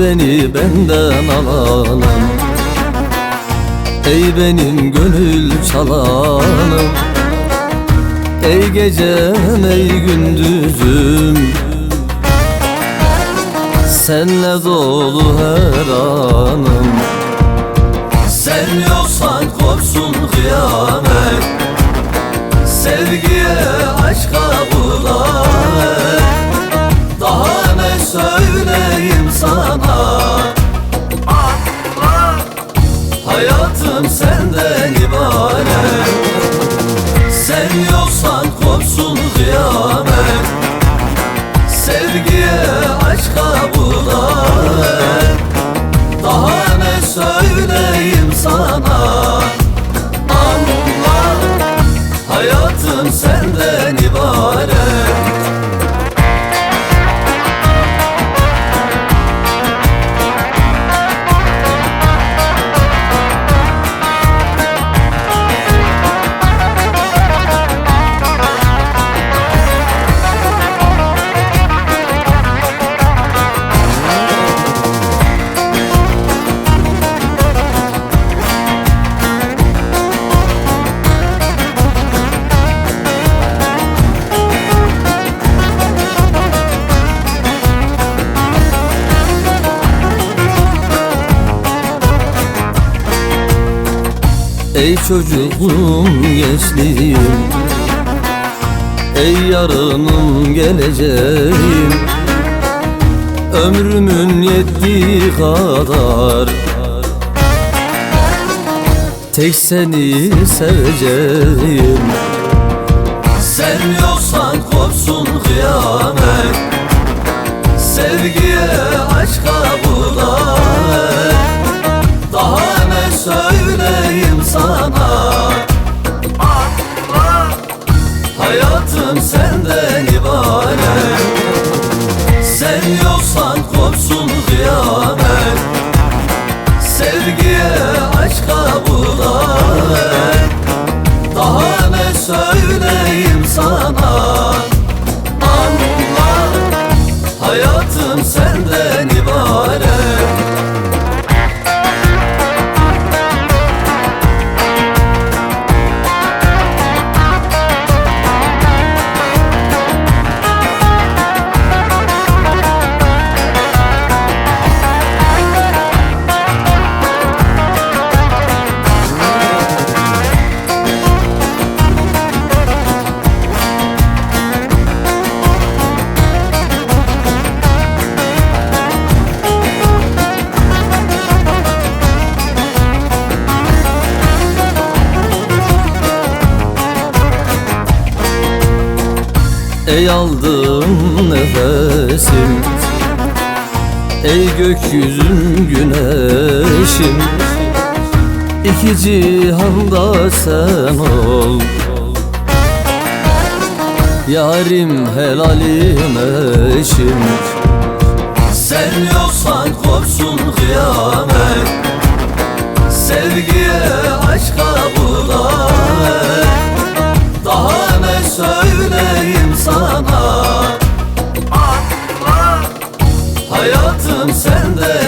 Beni benden alanım Ey benim gönül çalanım Ey gecem ey gündüzüm. Senle dolu her anım. Sevmiyorsan kopsun Hayatım senden ibaret Ey çocukluğum gençliğim Ey yarınım geleceğim. Ömrümün yettiği kadar Tek seni seveceğim. Sevmiyorsan kopsun kıyamet Sevgiye aşka burada Daha ne söyleyeyim Sevmiyorsan kopsun kıyamet. Sevgiye aşka burada Daha ne söyleyeyim sana Ey aldığım nefesim Ey gökyüzüm güneşim İki cihanda sen ol. Yarim helalim eşim Sevmiyorsan kopsun kıyamet. Sevgiye aşka Hayatım senden